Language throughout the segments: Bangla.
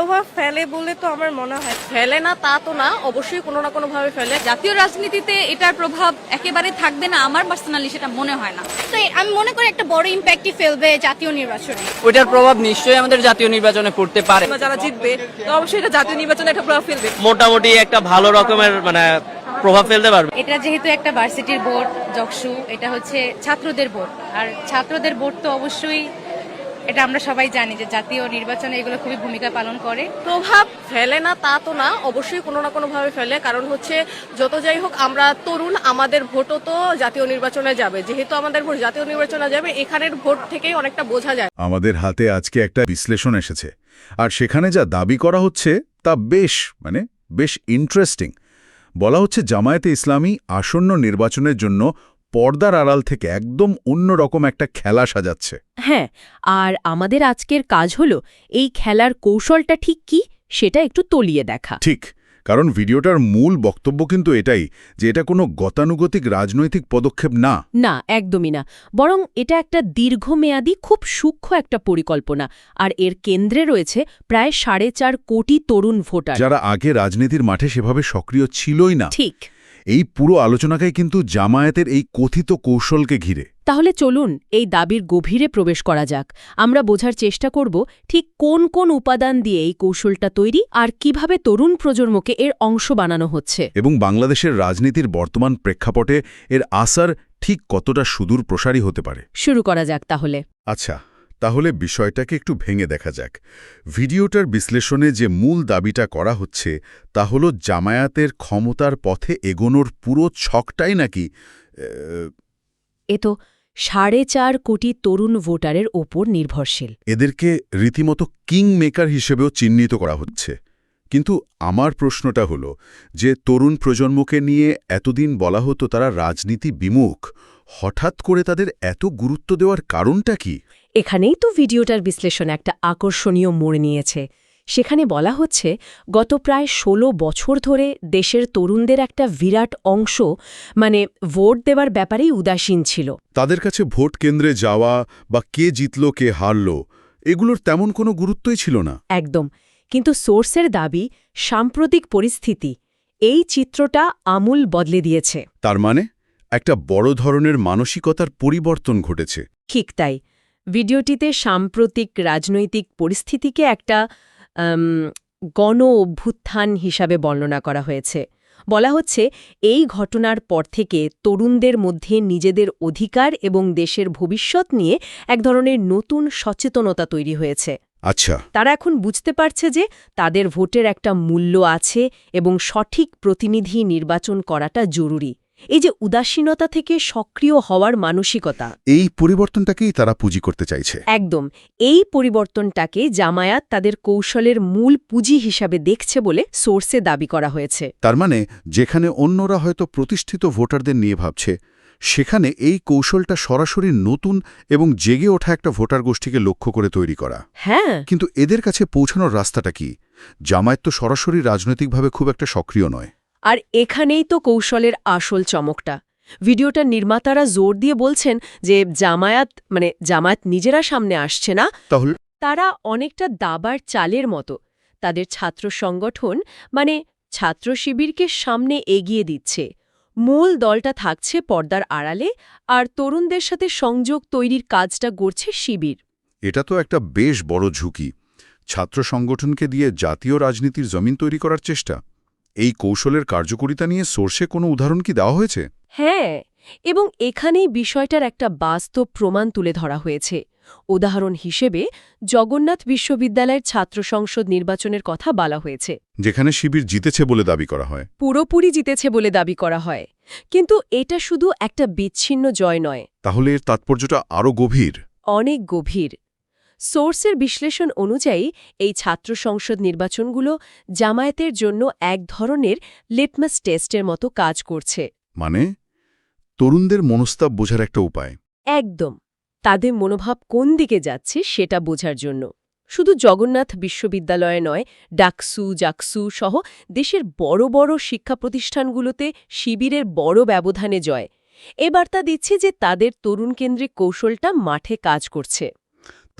প্রভাব ফেলে বলে তো আমার মনে হয়। ফেলে না তা তো না অবশ্যই কোনো না কোনো ভাবে ফেলে। জাতীয় রাজনীতিতে এটার প্রভাব একেবারে থাকবে না আমার পার্সোনালি সেটা মনে হয় না। তো আমি মনে করি একটা বড় ইম্প্যাক্টই ফেলবে জাতীয় নির্বাচনে। ওইটার প্রভাব নিশ্চয়ই আমাদের জাতীয় নির্বাচনে পড়তে পারে। যারা জিতবে তো অবশ্যই এটা জাতীয় নির্বাচনে একটা প্রভাব ফেলবে। মোটামুটি একটা ভালো রকমের মানে প্রভাব ফেলতে পারবে। এটা যেহেতু একটা ভার্সিটির বোর্ড জকসু এটা হচ্ছে ছাত্রদের বোর্ড আর ছাত্রদের বোর্ড তো অবশ্যই এটা আমরা সবাই জানি যে জাতীয় নির্বাচনে এগুলো খুবই ভূমিকা পালন করে। প্রভাব ফেলে না তা তো না অবশ্যই কোনো না কোনো ভাবে ফেলে। কারণ হচ্ছে যত যাই হোক আমরা তরুণ আমাদের ভোটও তো জাতীয় নির্বাচনে যাবে। যেহেতু আমাদের ভোট জাতীয় নির্বাচনে যাবে এখানের ভোট থেকেই অনেকটা বোঝা যায়। আমাদের হাতে আজকে একটা বিশ্লেষণ এসেছে। আর সেখানে যা দাবি করা হচ্ছে তা বেশ মানে বেশ ইন্টারেস্টিং বলা হচ্ছে জামায়াতে ইসলামী আসন্ন নির্বাচনের জন্য পর্দার আড়াল থেকে একদম অন্যরকম একটা খেলা সাজাচ্ছে। হ্যাঁ আর আমাদের আজকের কাজ হলো এই খেলার কৌশলটা ঠিক কি? সেটা একটু তলিয়ে দেখা। ঠিক কারণ ভিডিওটার মূল বক্তব্য কিন্তু এটাই যে এটা কোনো গতানুগতিক রাজনৈতিক পদক্ষেপ না। না একদমই না। বরং এটা একটা দীর্ঘমেয়াদী খুব সূক্ষ্ম একটা পরিকল্পনা আর এর কেন্দ্রে রয়েছে প্রায় সাড়ে চার কোটি তরুণ ভোটার। যারা আগে রাজনীতির মাঠে সেভাবে সক্রিয় ছিলই না। ঠিক। এই পুরো আলোচনাটাই কিন্তু জামায়াতের এই কথিত কৌশলকে ঘিরে। তাহলে চলুন এই দাবির গভীরে প্রবেশ করা যাক। আমরা বোঝার চেষ্টা করব ঠিক কোন কোন উপাদান দিয়ে এই কৌশলটা তৈরি আর কীভাবে তরুণ প্রজন্মকে এর অংশ বানানো হচ্ছে। এবং বাংলাদেশের রাজনীতির বর্তমান প্রেক্ষাপটে এর আসার ঠিক কতটা সুদূর প্রসারী হতে পারে? শুরু করা যাক তাহলে। আচ্ছা তাহলে বিষয়টাকে একটু ভেঙে দেখা যাক। ভিডিওটার বিশ্লেষণে যে মূল দাবিটা করা হচ্ছে তা হল জামায়াতের ক্ষমতার পথে এগোনোর পুরো ছকটাই নাকি এ তো সাড়ে চার কোটি তরুণ ভোটারের ওপর নির্ভরশীল। এদেরকে রীতিমতো কিং মেকার হিসেবেও চিহ্নিত করা হচ্ছে। কিন্তু আমার প্রশ্নটা হলো যে তরুণ প্রজন্মকে নিয়ে এতদিন বলা হতো তারা রাজনীতি বিমুখ হঠাৎ করে তাদের এত গুরুত্ব দেওয়ার কারণটা কি? এখানেই তো ভিডিওটার বিশ্লেষণ একটা আকর্ষণীয় মোড় নিয়েছে। সেখানে বলা হচ্ছে গত প্রায় ১৬ বছর ধরে দেশের তরুণদের একটা বিরাট অংশ মানে ভোট দেওয়ার ব্যাপারেই উদাসীন ছিল। তাদের কাছে ভোট কেন্দ্রে যাওয়া বা কে জিতল কে হারল এগুলোর তেমন কোনো গুরুত্বই ছিল না। একদম। কিন্তু সোর্সের দাবি সাম্প্রতিক পরিস্থিতি এই চিত্রটা আমূল বদলে দিয়েছে। তার মানে একটা বড় ধরনের মানসিকতার পরিবর্তন ঘটেছে। ঠিক তাই। ভিডিওটিতে সাম্প্রতিক রাজনৈতিক পরিস্থিতিকে একটা গণ অভ্যুত্থান হিসাবে বর্ণনা করা হয়েছে। বলা হচ্ছে এই ঘটনার পর থেকে তরুণদের মধ্যে নিজেদের অধিকার এবং দেশের ভবিষ্যৎ নিয়ে এক ধরনের নতুন সচেতনতা তৈরি হয়েছে। আচ্ছা। তারা এখন বুঝতে পারছে যে তাদের ভোটের একটা মূল্য আছে এবং সঠিক প্রতিনিধি নির্বাচন করাটা জরুরি। এই যে উদাসীনতা থেকে সক্রিয় হওয়ার মানসিকতা। এই পরিবর্তনটাকেই তারা পুঁজি করতে চাইছে। একদম। এই পরিবর্তনটাকে জামায়াত তাদের কৌশলের মূল পুঁজি হিসাবে দেখছে বলে সোর্সে দাবি করা হয়েছে। তার মানে যেখানে অন্যরা হয়তো প্রতিষ্ঠিত ভোটারদের নিয়ে ভাবছে সেখানে এই কৌশলটা সরাসরি নতুন এবং জেগে ওঠা একটা ভোটার গোষ্ঠীকে লক্ষ্য করে তৈরি করা। হ্যাঁ। কিন্তু এদের কাছে পৌঁছানোর রাস্তাটা কি? জামায়াত তো সরাসরি রাজনৈতিকভাবে খুব একটা সক্রিয় নয়। আর এখানেই তো কৌশলের আসল চমকটা। ভিডিওটার নির্মাতারা জোর দিয়ে বলছেন যে জামায়াত মানে জামায়াত নিজেরা সামনে আসছে না। তাহলে তারা অনেকটা দাবার চালের মতো। তাদের ছাত্র সংগঠন মানে ছাত্র শিবিরকে সামনে এগিয়ে দিচ্ছে। মূল দলটা থাকছে পর্দার আড়ালে আর তরুণদের সাথে সংযোগ তৈরির কাজটা করছে শিবির। এটা তো একটা বেশ বড় ঝুঁকি। ছাত্র সংগঠনকে দিয়ে জাতীয় রাজনীতির জমিন তৈরি করার চেষ্টা। এই কৌশলের কার্যকরিতা নিয়ে সোর্সে কোনো উদাহরণ কি দেওয়া হয়েছে? হ্যাঁ এবং এখানেই বিষয়টার একটা বাস্তব প্রমাণ তুলে ধরা হয়েছে। উদাহরণ হিসেবে জগন্নাথ বিশ্ববিদ্যালয়ের ছাত্র সংসদ নির্বাচনের কথা বলা হয়েছে। যেখানে শিবির জিতেছে বলে দাবি করা হয়। পুরোপুরি জিতেছে বলে দাবি করা হয়। কিন্তু এটা শুধু একটা বিচ্ছিন্ন জয় নয়। তাহলে এর তাৎপর্যটা আরও গভীর। অনেক গভীর। সোর্সের বিশ্লেষণ অনুযায়ী এই ছাত্র সংসদ নির্বাচনগুলো জামায়াতের জন্য এক ধরনের লিটমাস টেস্টের মতো কাজ করছে। মানে? তরুণদের মনস্তাপ বোঝার একটা উপায়। একদম। তাদের মনোভাব কোন দিকে যাচ্ছে সেটা বোঝার জন্য। শুধু জগন্নাথ বিশ্ববিদ্যালয়ে নয় ডাকসু জাকসু সহ দেশের বড় বড় শিক্ষা প্রতিষ্ঠানগুলোতে শিবিরের বড় ব্যবধানে জয়। এ বার্তা দিচ্ছে যে তাদের তরুণ কেন্দ্রিক কৌশলটা মাঠে কাজ করছে।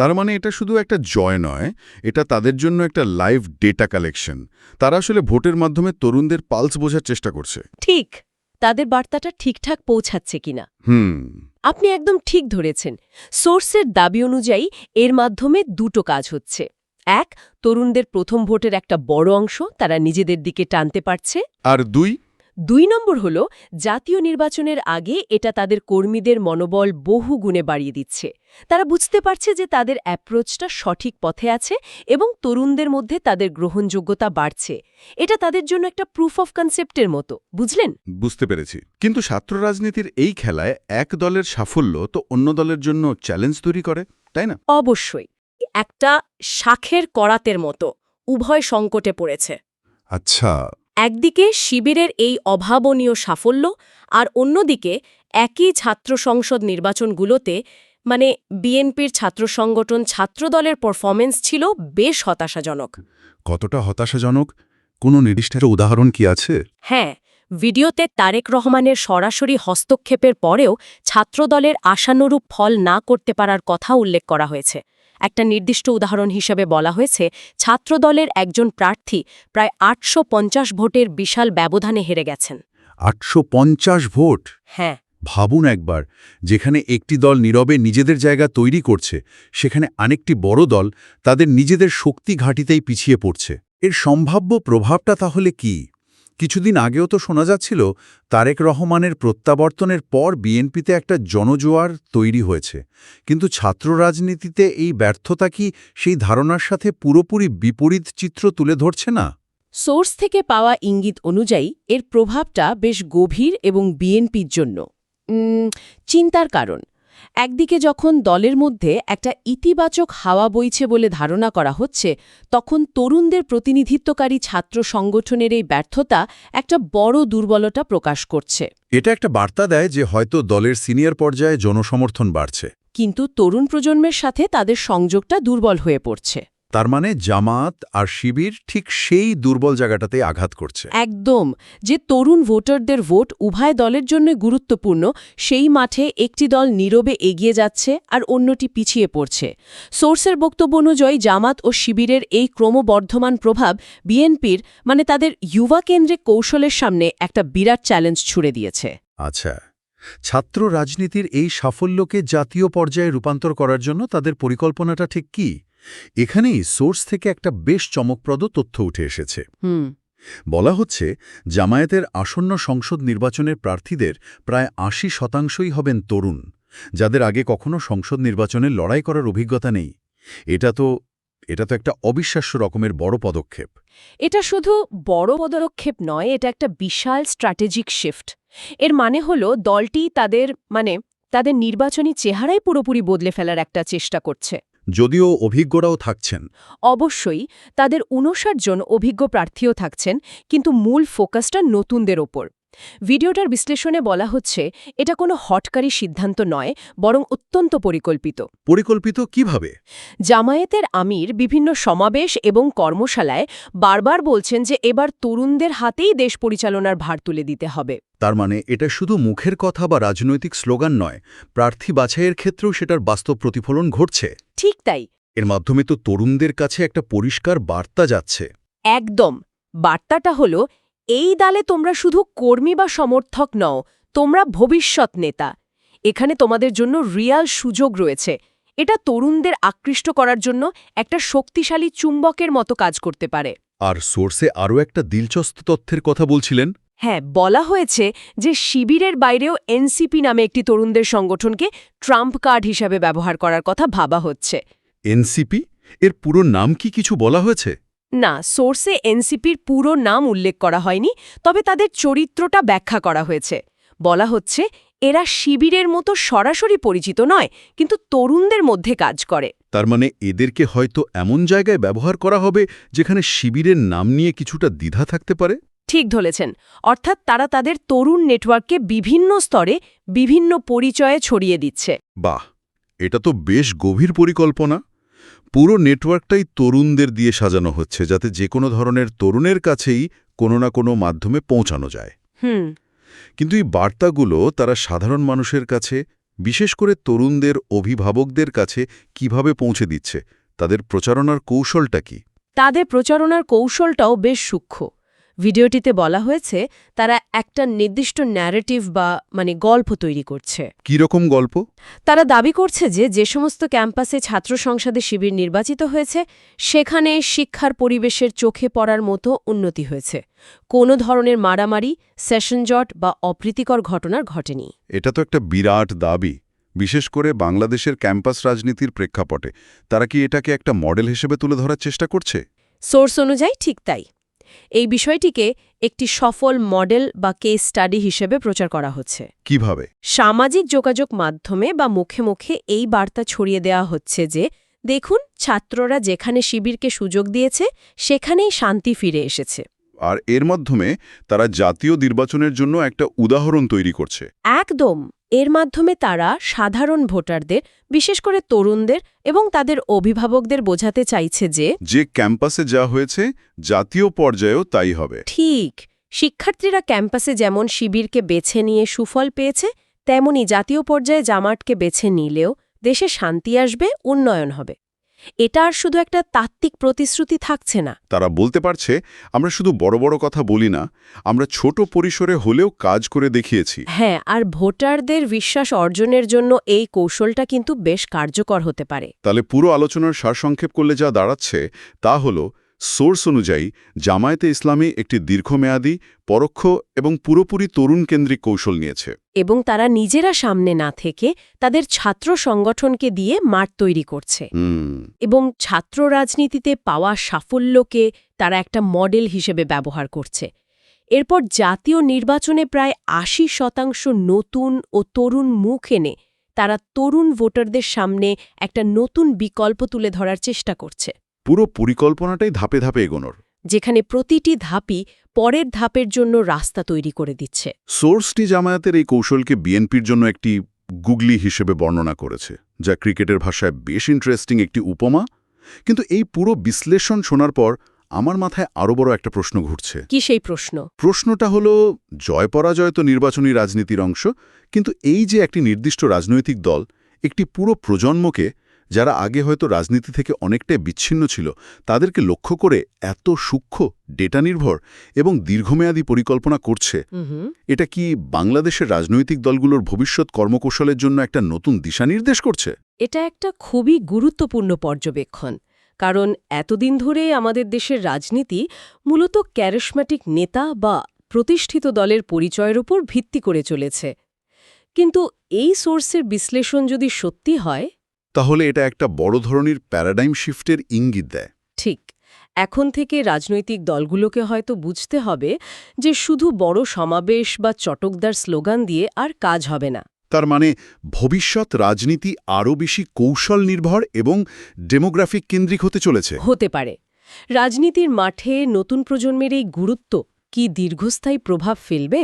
তার মানে এটা শুধু একটা জয় নয় এটা তাদের জন্য একটা লাইভ ডেটা কালেকশন তারা আসলে ভোটের মাধ্যমে তরুণদের পালস বোঝার চেষ্টা করছে। ঠিক তাদের বার্তাটা ঠিকঠাক পৌঁছাচ্ছে কিনা। হুম। আপনি একদম ঠিক ধরেছেন। সোর্সের দাবি অনুযায়ী এর মাধ্যমে দুটো কাজ হচ্ছে। এক তরুণদের প্রথম ভোটের একটা বড় অংশ তারা নিজেদের দিকে টানতে পারছে। আর দুই দুই নম্বর হল জাতীয় নির্বাচনের আগে এটা তাদের কর্মীদের মনোবল বহু গুণে বাড়িয়ে দিচ্ছে। তারা বুঝতে পারছে যে তাদের অ্যাপ্রোচটা সঠিক পথে আছে এবং তরুণদের মধ্যে তাদের গ্রহণযোগ্যতা বাড়ছে। এটা তাদের জন্য একটা প্রুফ অফ কনসেপ্টের মতো বুঝলেন? বুঝতে পেরেছি। কিন্তু ছাত্র রাজনীতির এই খেলায় এক দলের সাফল্য তো অন্য দলের জন্য চ্যালেঞ্জ তৈরি করে তাই না? অবশ্যই। একটা শাখের করাতের মতো উভয় সংকটে পড়েছে। আচ্ছা একদিকে শিবিরের এই অভাবনীয় সাফল্য আর অন্যদিকে একই ছাত্র সংসদ নির্বাচনগুলোতে মানে বিএনপির ছাত্র সংগঠন ছাত্রদলের পারফরমেন্স ছিল বেশ হতাশাজনক। কতটা হতাশাজনক? কোনো নির্দিষ্ট উদাহরণ কি আছে? হ্যাঁ ভিডিওতে তারেক রহমানের সরাসরি হস্তক্ষেপের পরেও ছাত্রদলের আশানুরূপ ফল না করতে পারার কথা উল্লেখ করা হয়েছে। একটা নির্দিষ্ট উদাহরণ হিসেবে বলা হয়েছে ছাত্রদলের একজন প্রার্থী প্রায় আটশো পঞ্চাশ ভোটের বিশাল ব্যবধানে হেরে গেছেন। আটশো পঞ্চাশ ভোট? হ্যাঁ। ভাবুন একবার যেখানে একটি দল নীরবে নিজেদের জায়গা তৈরি করছে সেখানে আরেকটি বড় দল তাদের নিজেদের শক্তি ঘাঁটিতেই পিছিয়ে পড়ছে। এর সম্ভাব্য প্রভাবটা তাহলে কি? কিছুদিন আগেও তো শোনা যাচ্ছিল, তারেক রহমানের প্রত্যাবর্তনের পর বিএনপিতে একটা জনজোয়ার তৈরি হয়েছে। কিন্তু ছাত্র রাজনীতিতে এই ব্যর্থতা কি সেই ধারণার সাথে পুরোপুরি বিপরীত চিত্র তুলে ধরছে না? সোর্স থেকে পাওয়া ইঙ্গিত অনুযায়ী, এর প্রভাবটা বেশ গভীর এবং বিএনপির জন্য। চিন্তার কারণ। একদিকে যখন দলের মধ্যে একটা ইতিবাচক হাওয়া বইছে বলে ধারণা করা হচ্ছে তখন তরুণদের প্রতিনিধিত্বকারী ছাত্র সংগঠনের এই ব্যর্থতা একটা বড় দুর্বলতা প্রকাশ করছে। এটা একটা বার্তা দেয় যে হয়তো দলের সিনিয়র পর্যায়ে জনসমর্থন বাড়ছে। কিন্তু তরুণ প্রজন্মের সাথে তাদের সংযোগটা দুর্বল হয়ে পড়ছে। তার মানে জামাত আর শিবির ঠিক সেই দুর্বল জায়গাটাতে আঘাত করছে। একদম। যে তরুণ ভোটারদের ভোট উভয় দলের জন্য গুরুত্বপূর্ণ সেই মাঠে একটি দল নীরবে এগিয়ে যাচ্ছে আর অন্যটি পিছিয়ে পড়ছে। সোর্সের বক্তব্য অনুযায়ী জামাত ও শিবিরের এই ক্রমবর্ধমান প্রভাব বিএনপির মানে তাদের যুবা কেন্দ্রিক কৌশলের সামনে একটা বিরাট চ্যালেঞ্জ ছুড়ে দিয়েছে। আচ্ছা। ছাত্র রাজনীতির এই সাফল্যকে জাতীয় পর্যায়ে রূপান্তর করার জন্য তাদের পরিকল্পনাটা ঠিক কি? এখানেই সোর্স থেকে একটা বেশ চমকপ্রদ তথ্য উঠে এসেছে। বলা হচ্ছে জামায়াতের আসন্ন সংসদ নির্বাচনের প্রার্থীদের প্রায় আশি শতাংশই হবেন তরুণ যাদের আগে কখনো সংসদ নির্বাচনে লড়াই করার অভিজ্ঞতা নেই। এটা তো এটা তো একটা অবিশ্বাস্য রকমের বড় পদক্ষেপ। এটা শুধু বড় পদক্ষেপ নয় এটা একটা বিশাল স্ট্র্যাটেজিক শিফট এর মানে হলো দলটি তাদের মানে তাদের নির্বাচনী চেহারাই পুরোপুরি বদলে ফেলার একটা চেষ্টা করছে। যদিও অভিজ্ঞরাও থাকছেন। অবশ্যই তাদের উনষাট জন অভিজ্ঞ প্রার্থীও থাকছেন কিন্তু মূল ফোকাসটা নতুনদের ওপর। ভিডিওটার বিশ্লেষণে বলা হচ্ছে এটা কোনো হটকারী সিদ্ধান্ত নয় বরং অত্যন্ত পরিকল্পিত। পরিকল্পিত কীভাবে? জামায়াতের আমির বিভিন্ন সমাবেশ এবং কর্মশালায় বারবার বলছেন যে এবার তরুণদের হাতেই দেশ পরিচালনার ভার তুলে দিতে হবে। তার মানে এটা শুধু মুখের কথা বা রাজনৈতিক স্লোগান নয় প্রার্থী বাছাইয়ের ক্ষেত্রেও সেটার বাস্তব প্রতিফলন ঘটছে। ঠিক তাই। এর মাধ্যমে তো তরুণদের কাছে একটা পরিষ্কার বার্তা যাচ্ছে। একদম। বার্তাটা হলো এই দালে তোমরা শুধু কর্মী বা সমর্থক নও তোমরা ভবিষ্যৎ নেতা। এখানে তোমাদের জন্য রিয়াল সুযোগ রয়েছে। এটা তরুণদের আকৃষ্ট করার জন্য একটা শক্তিশালী চুম্বকের মতো কাজ করতে পারে। আর সোর্সে আরও একটা দিলচস্ত তথ্যের কথা বলছিলেন? হ্যাঁ বলা হয়েছে যে শিবিরের বাইরেও এনসিপি নামে একটি তরুণদের সংগঠনকে ট্রাম্প কার্ড হিসাবে ব্যবহার করার কথা ভাবা হচ্ছে। এনসিপি? এর পুরো নাম কি কিছু বলা হয়েছে? না সোর্সে এনসিপির পুরো নাম উল্লেখ করা হয়নি তবে তাদের চরিত্রটা ব্যাখ্যা করা হয়েছে। বলা হচ্ছে এরা শিবিরের মতো সরাসরি পরিচিত নয় কিন্তু তরুণদের মধ্যে কাজ করে। তার মানে এদেরকে হয়তো এমন জায়গায় ব্যবহার করা হবে যেখানে শিবিরের নাম নিয়ে কিছুটা দ্বিধা থাকতে পারে? ঠিক ধরেছেন। অর্থাৎ তারা তাদের তরুণ নেটওয়ার্ককে বিভিন্ন স্তরে বিভিন্ন পরিচয়ে ছড়িয়ে দিচ্ছে। বাহ! এটা তো বেশ গভীর পরিকল্পনা। পুরো নেটওয়ার্কটাই তরুণদের দিয়ে সাজানো হচ্ছে যাতে যে কোনো ধরনের তরুণের কাছেই কোনো না কোনো মাধ্যমে পৌঁছানো যায়। হুম। কিন্তু এই বার্তাগুলো তারা সাধারণ মানুষের কাছে বিশেষ করে তরুণদের অভিভাবকদের কাছে কীভাবে পৌঁছে দিচ্ছে তাদের প্রচারণার কৌশলটা কি? তাদের প্রচারণার কৌশলটাও বেশ সূক্ষ্ম। ভিডিওটিতে বলা হয়েছে তারা একটা নির্দিষ্ট ন্যারেটিভ বা মানে গল্প তৈরি করছে। কি রকম গল্প? তারা দাবি করছে যে যে সমস্ত ক্যাম্পাসে ছাত্র সংসদে শিবির নির্বাচিত হয়েছে সেখানে শিক্ষার পরিবেশের চোখে পড়ার মতো উন্নতি হয়েছে। কোনো ধরনের মারামারি সেশন জট বা অপ্রীতিকর ঘটনার ঘটেনি। এটা তো একটা বিরাট দাবি। বিশেষ করে বাংলাদেশের ক্যাম্পাস রাজনীতির প্রেক্ষাপটে। তারা কি এটাকে একটা মডেল হিসেবে তুলে ধরার চেষ্টা করছে? সোর্স অনুযায়ী ঠিক তাই। এই বিষয়টিকে একটি সফল মডেল বা কেস স্টাডি হিসেবে প্রচার করা হচ্ছে। কীভাবে? সামাজিক যোগাযোগ মাধ্যমে বা মুখে মুখে এই বার্তা ছড়িয়ে দেওয়া হচ্ছে যে দেখুন ছাত্ররা যেখানে শিবিরকে সুযোগ দিয়েছে সেখানেই শান্তি ফিরে এসেছে। আর এর মাধ্যমে তারা জাতীয় নির্বাচনের জন্য একটা উদাহরণ তৈরি করছে। একদম! এর মাধ্যমে তারা সাধারণ ভোটারদের বিশেষ করে তরুণদের এবং তাদের অভিভাবকদের বোঝাতে চাইছে যে যে ক্যাম্পাসে যা হয়েছে জাতীয় পর্যায়েও তাই হবে। ঠিক। শিক্ষার্থীরা ক্যাম্পাসে যেমন শিবিরকে বেছে নিয়ে সুফল পেয়েছে তেমনি জাতীয় পর্যায়ে জামাটকে বেছে নিলেও দেশে শান্তি আসবে উন্নয়ন হবে। এটা আর শুধু একটা তাত্ত্বিক প্রতিশ্রুতি থাকছে না। তারা বলতে পারছে আমরা শুধু বড় বড় কথা বলি না আমরা ছোট পরিসরে হলেও কাজ করে দেখিয়েছি। হ্যাঁ আর ভোটারদের বিশ্বাস অর্জনের জন্য এই কৌশলটা কিন্তু বেশ কার্যকর হতে পারে। তাহলে পুরো আলোচনার সারসংক্ষেপ করলে যা দাঁড়াচ্ছে তা হল সোর্স অনুযায়ী জামায়াতে ইসলামী একটি দীর্ঘমেয়াদী পরোক্ষ এবং পুরোপুরি তরুণ কেন্দ্রিক কৌশল নিয়েছে। এবং তারা নিজেরা সামনে না থেকে তাদের ছাত্র সংগঠনকে দিয়ে মাঠ তৈরি করছে। এবং ছাত্র রাজনীতিতে পাওয়া সাফল্যকে তারা একটা মডেল হিসেবে ব্যবহার করছে। এরপর জাতীয় নির্বাচনে প্রায় আশি শতাংশ নতুন ও তরুণ মুখ এনে তারা তরুণ ভোটারদের সামনে একটা নতুন বিকল্প তুলে ধরার চেষ্টা করছে। পুরো পরিকল্পনাটাই ধাপে ধাপে এগোনোর। যেখানে প্রতিটি ধাপই পরের ধাপের জন্য রাস্তা তৈরি করে দিচ্ছে। সোর্সটি জামায়াতের এই কৌশলকে বিএনপির জন্য একটি গুগলি হিসেবে বর্ণনা করেছে যা ক্রিকেটের ভাষায় বেশ ইন্টারেস্টিং একটি উপমা। কিন্তু এই পুরো বিশ্লেষণ শোনার পর আমার মাথায় আরও বড় একটা প্রশ্ন ঘুরছে। কি সেই প্রশ্ন? প্রশ্নটা হলো জয় পরাজয় তো নির্বাচনী রাজনীতির অংশ কিন্তু এই যে একটি নির্দিষ্ট রাজনৈতিক দল একটি পুরো প্রজন্মকে যারা আগে হয়তো রাজনীতি থেকে অনেকটাই বিচ্ছিন্ন ছিল তাদেরকে লক্ষ্য করে এত সূক্ষ্ম ডেটা নির্ভর এবং দীর্ঘমেয়াদী পরিকল্পনা করছে। এটা কি বাংলাদেশের রাজনৈতিক দলগুলোর ভবিষ্যৎ কর্মকৌশলের জন্য একটা নতুন দিশানির্দেশ করছে? এটা একটা খুবই গুরুত্বপূর্ণ পর্যবেক্ষণ কারণ এতদিন ধরে আমাদের দেশের রাজনীতি মূলত ক্যারিশম্যাটিক নেতা বা প্রতিষ্ঠিত দলের পরিচয়ের উপর ভিত্তি করে চলেছে। কিন্তু এই সোর্সের বিশ্লেষণ যদি সত্যি হয় তাহলে এটা একটা বড় ধরনের প্যারাডাইম শিফটের ইঙ্গিত দেয়। ঠিক। এখন থেকে রাজনৈতিক দলগুলোকে হয়তো বুঝতে হবে যে শুধু বড় সমাবেশ বা চটকদার স্লোগান দিয়ে আর কাজ হবে না। তার মানে ভবিষ্যৎ রাজনীতি আরও বেশি কৌশল নির্ভর এবং ডেমোগ্রাফিক কেন্দ্রিক হতে চলেছে। হতে পারে। রাজনীতির মাঠে নতুন প্রজন্মের এই গুরুত্ব কি দীর্ঘস্থায়ী প্রভাব ফেলবে?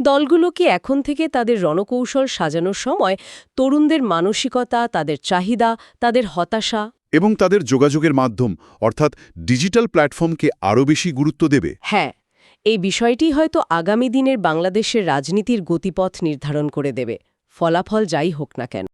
দলগুলো কি এখন থেকে তাদের রণকৌশল সাজানোর সময় তরুণদের মানসিকতা তাদের চাহিদা তাদের হতাশা? এবং তাদের যোগাযোগের মাধ্যম অর্থাৎ ডিজিটাল প্ল্যাটফর্মকে আরও বেশি গুরুত্ব দেবে? হ্যাঁ এই বিষয়টি হয়তো আগামী দিনের বাংলাদেশের রাজনীতির গতিপথ নির্ধারণ করে দেবে। ফলাফল যাই হোক না কেন।